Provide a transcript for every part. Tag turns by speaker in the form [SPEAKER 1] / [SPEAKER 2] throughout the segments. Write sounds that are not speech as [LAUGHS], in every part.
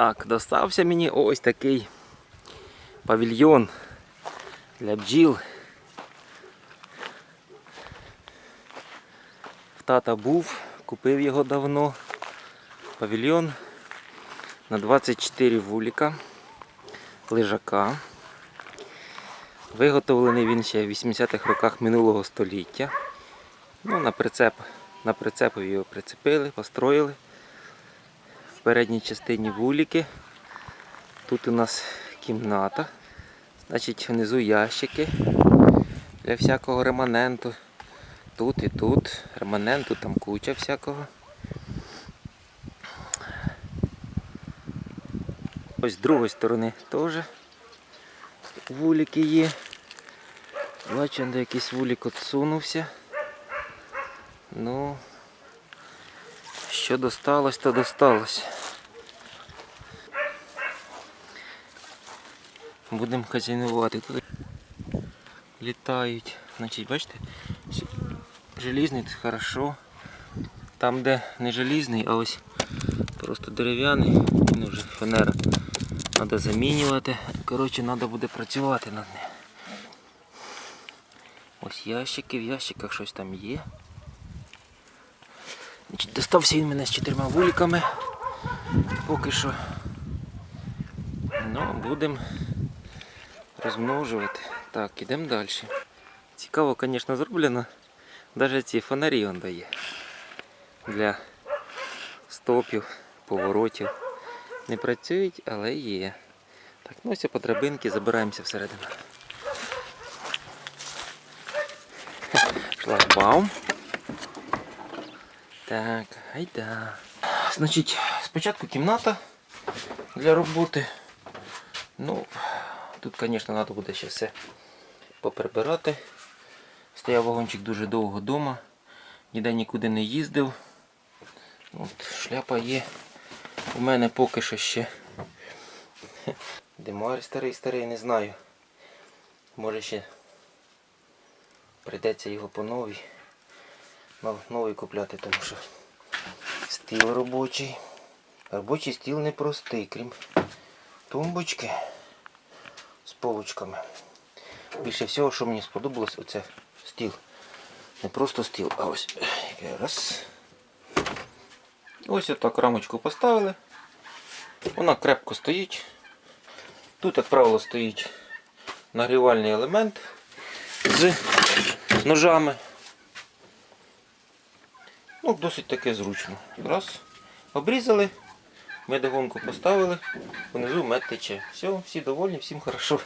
[SPEAKER 1] Так, достався мені ось такий павільйон для бджіл. В тата був, купив його давно. Павільйон на 24 вуліка, лежака. Виготовлений він ще в 80-х роках минулого століття. Ну, на прицеп, на прицепові його прицепили, построїли. В передній частині вуліки. Тут у нас кімната. Значить, внизу ящики для всякого реманенту. Тут і тут. Реманенту там куча всякого. Ось з другої сторони теж вулики є. Бачу, де якийсь вулик отсунувся. Ну, що досталось, то досталось. Будемо хазяйнувати. Тут літають. Значить, бачите, желізний це хорошо. Там, де не желізний, а ось просто дерев'яний, він вже фанера. Треба замінювати. Коротше, треба буде працювати над ним. Ось ящики, в ящиках щось там є. Достався він мене з чотирма вуликами. Поки що. Ну, будемо розмножувати. Так, ідемо далі. Цікаво, звісно, зроблено. Навіть ці фонарі він дає. Для стопів, поворотів. Не працюють, але є. Так, ну по драбинки забираємося всередину. Шлагбаум. Так, гайда. Значить, спочатку кімната для роботи. Ну, тут, звісно, треба буде ще все поприбирати. Стояв вагончик дуже довго вдома. Ніде нікуди не їздив. От, шляпа є. У мене поки що ще. Димар старий старий, не знаю. Може ще прийдеться його по новій. Новий купляти, тому що стіл робочий. Робочий стіл непростий, крім тумбочки полочками. Більше всього, що мені сподобалось, оце стіл. Не просто стіл, а ось раз. Ось отак рамочку поставили. Вона крепко стоїть. Тут, як правило, стоїть нагрівальний елемент з ножами. Ну, досить таке зручно. Раз. Обрізали, медогонку поставили, внизу мед тече. Все, всі довольні, всім хорошо.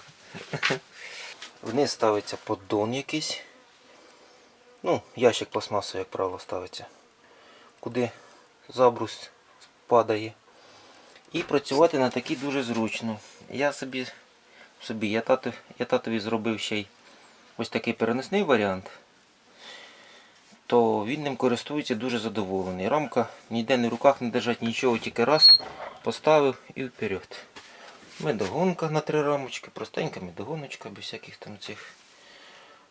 [SPEAKER 1] Вниз ставиться поддон якийсь. Ну, ящик пластмасовий, як правило, ставиться. Куди забрус падає. І працювати на такій дуже зручно. Я собі, собі я, тату, я татові зробив ще й ось такий переносний варіант, то він ним користується дуже задоволений. Рамка ніде не в руках не держать нічого, тільки раз поставив і вперед. Медогонка на три рамочки, простенька медогоночка, без всяких там цих.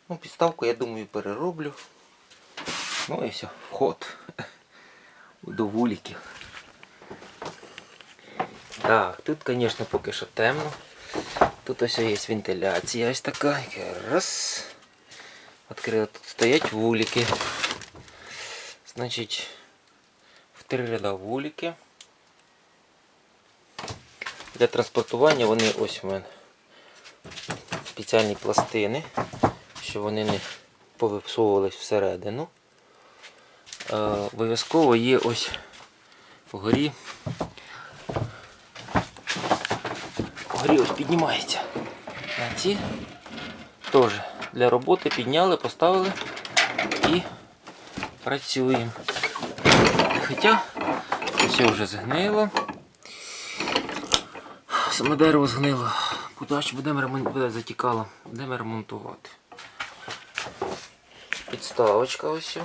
[SPEAKER 1] Ну, підставку, я думаю, перероблю. Ну і все, вход [LAUGHS] до вуликів. Так, тут, звісно, поки що темно. Тут ось є вентиляція ось така. Раз. Відкрила. Тут стоять вулики. Значить, в три ряда вулики. Для транспортування вони ось у мене спеціальні пластини, щоб вони не повипсовувались всередину. Е, Обов'язково є ось вгорі. Вгорі ось піднімається. На ці теж для роботи підняли, поставили і працюємо. Хоча все вже згнило. Саме дерево згнило. Куди ж будемо ремонтувати, затікало. Будемо ремонтувати. Підставочка ось.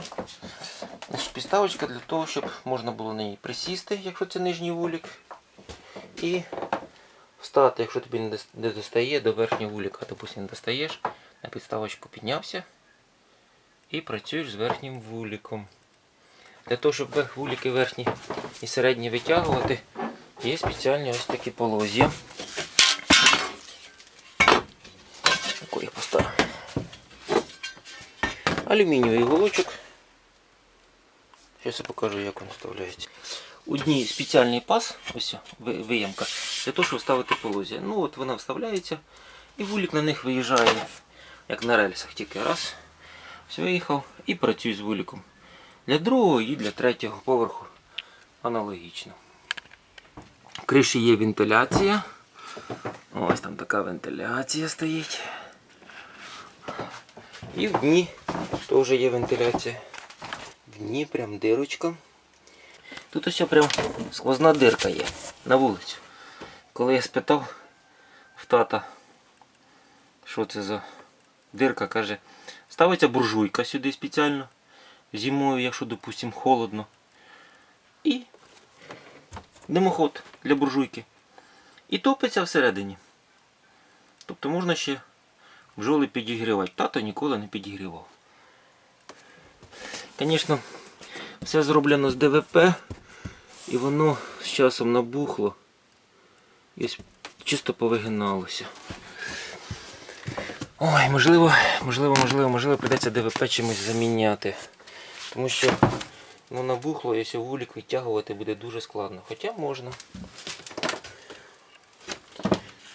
[SPEAKER 1] Підставочка для того, щоб можна було на ній присісти, якщо це нижній вулик. І встати, якщо тобі не достає до верхнього вулика, допустим, не достаєш, на підставочку піднявся і працюєш з верхнім вуликом. Для того, щоб вулики верхні і середні витягувати, Є спеціальні ось такі полозья. Тако їх поставимо. Алюмінієвий голочок. Зараз я покажу, як він вставляється. У дні спеціальний паз, ось виємка, для того, щоб вставити полозья. Ну от вона вставляється і вулик на них виїжджає, як на рельсах, тільки раз. Все, виїхав і працюю з вуликом. Для другого і для третього поверху аналогічно. В криші є вентиляція. Ось там така вентиляція стоїть. І в дні теж є вентиляція. В дні прям дирочка. Тут ось прям сквозна дирка є на вулицю. Коли я спитав в тата, що це за дирка, каже, ставиться буржуйка сюди спеціально. Зимою, якщо, допустим, холодно. І димоход для буржуйки. І топиться всередині. Тобто можна ще бджоли підігрівати. Тато ніколи не підігрівав. Звісно, все зроблено з ДВП, і воно з часом набухло і чисто повигиналося. Ой, можливо, можливо, можливо, можливо, прийдеться ДВП чимось заміняти. Тому що ну, набухло ось вулик витягувати буде дуже складно. Хоча можна.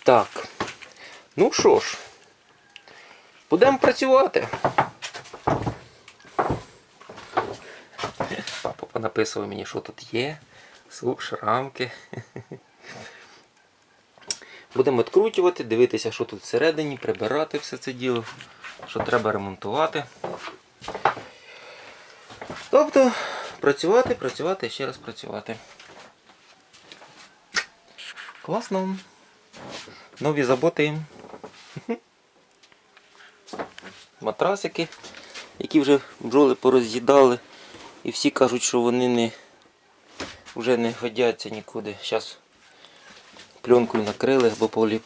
[SPEAKER 1] Так. Ну що ж, будемо працювати. Папа понаписував мені, що тут є. Суш, рамки. Будемо відкручувати, дивитися, що тут всередині, прибирати все це діло, що треба ремонтувати. Тобто працювати, працювати, ще раз працювати. Класно. Нові заботи. [LAUGHS] Матрасики, які вже бджоли пороз'їдали. І всі кажуть, що вони не, вже не годяться нікуди. Зараз пленкою накрили або полі,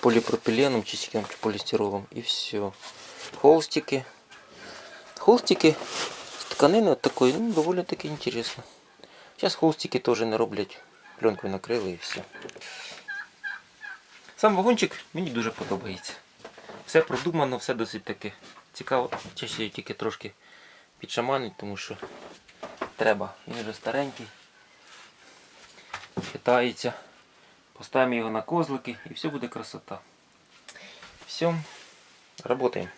[SPEAKER 1] поліпропиленом чи, чи полістиролом. І все. Холстики. Холстики з тканини от такої, ну, доволі таки інтересно. Зараз холстики теж не роблять. Пленкою накрили і все. Сам вагончик мені дуже подобається. Все продумано, все досить таки цікаво. Чаще тільки трошки підшаманить, тому що треба. Він вже старенький. Хитається. Поставимо его на козлики и все будет красота. Все, работаємо.